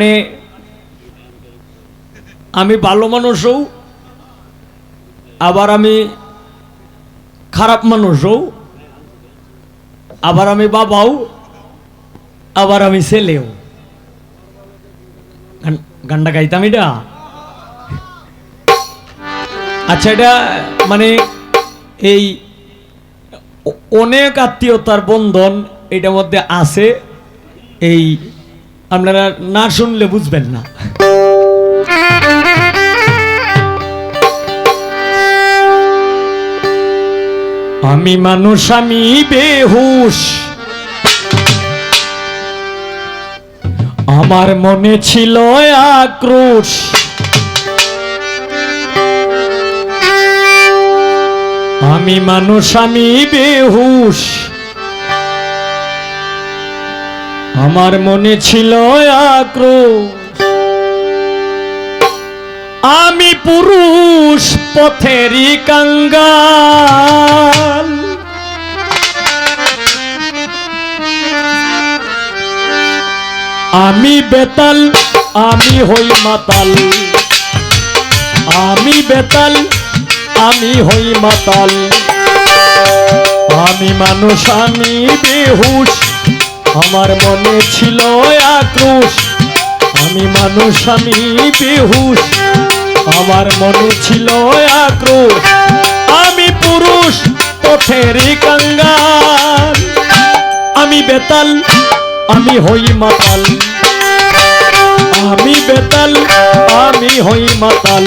মানে আমি ভালো মানুষও, আবার আমি খারাপ মানুষও, আবার আমি বাবাও, আবার আমি ছেলেও। গান- গানটা গাইতাম এটা? আচ্ছা এটা মানে এই অনেক আত্মীয়তার বন্ধন এটার মধ্যে আছে, এই আপনারা না শুনলে বুঝবেন না। আমি মানুষ, আমি বেহুশ। আমার মনে ছিল আক্রোশ। আমি মানুষ, আমি বেহুশ। আমার মনে ছিল আক্রোশ। আমি পুরুষ পথেরই কাঙ্গাল। আমি বেতাল, আমি হই মাতাল। আমি বেতাল, আমি হই মাতাল। আমি মানুষ, আমি বেহুশ। আমার মনে ছিল আক্রোশ। আমি মানুষ, আমি বেহুশ। আমার মনে ছিল আক্রোশ। আমি পুরুষ পথের কাঙ্গাল। আমি বেতাল, আমি হই মাতাল। আমি বেতাল, আমি হই মাতাল।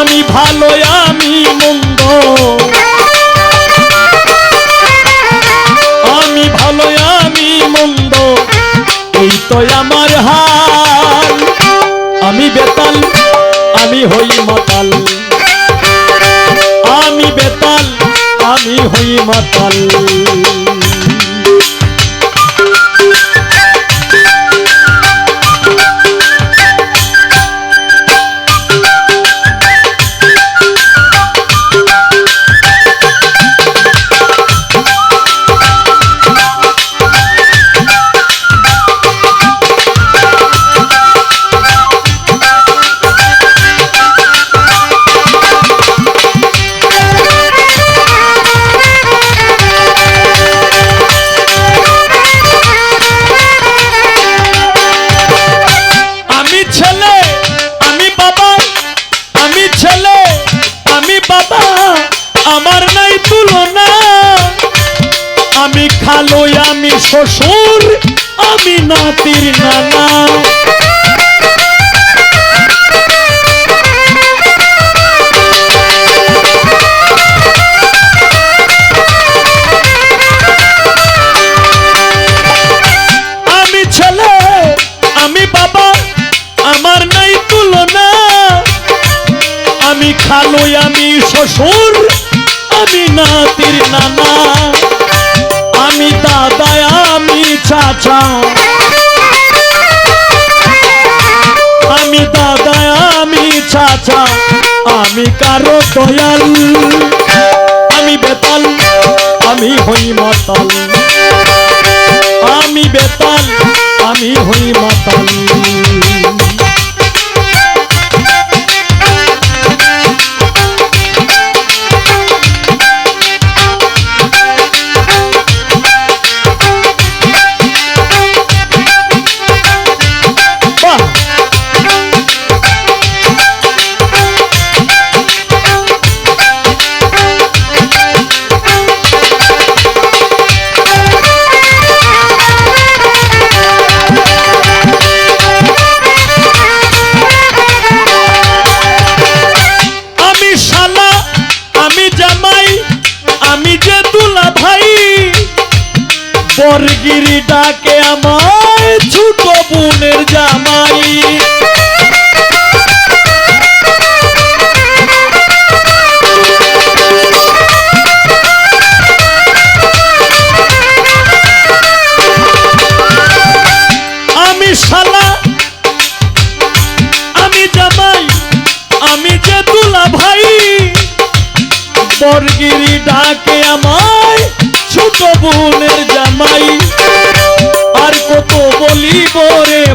আমি ভালো মন্দ। আমি ভালো, আমি মন্দ। এই তো আমার হাল। আমি বেতাল, আমি হই মাতাল। আমি বেতাল, আমি হই মাতাল। শ্বশুর আমি নাতির নানা। আমি ছেলে, আমি বাবা, আমার নাই তুলনা। আমি খালো, আমি শ্বশুর, আমি নাতির নানা। আমি দাদা আমি চাচা। আমি দাদা আমি চাচা। আমি কারও দয়াল। আমি বেতাল, আমি হই মাতাল। আমি বেতাল, আমি হই মাতাল। আমি যে দুলা ভাই বরগিরি ডাকে আমায় ছোট বোনের জামাই।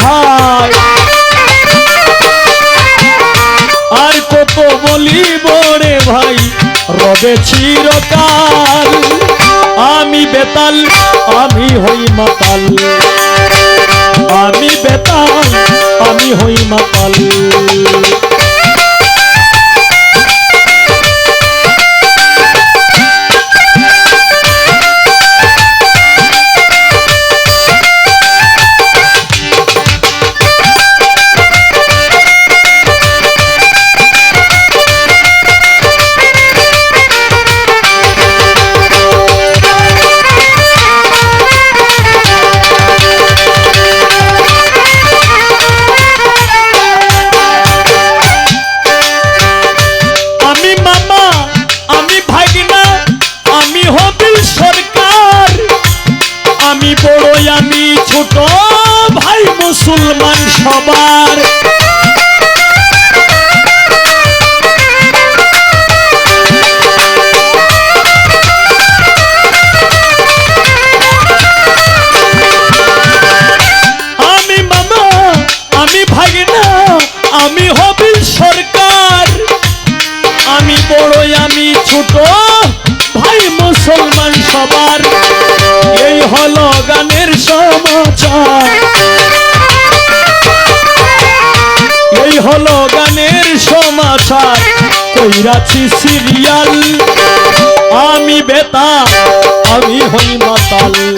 ভাই। আর কত বলিব রে ভাই, রবে চিরকাল। আমি বেতাল, আমি হই মাতাল। আমি বেতাল, আমি হই মাতাল। আমি বড় আমি ছোট, ভাই মুসলমান সবার। এই হলো গানের সমাচার। এই হলো গানের সমাচার। কইরাছি সিরিয়াল আমি বেতা আমি হই মাতাল।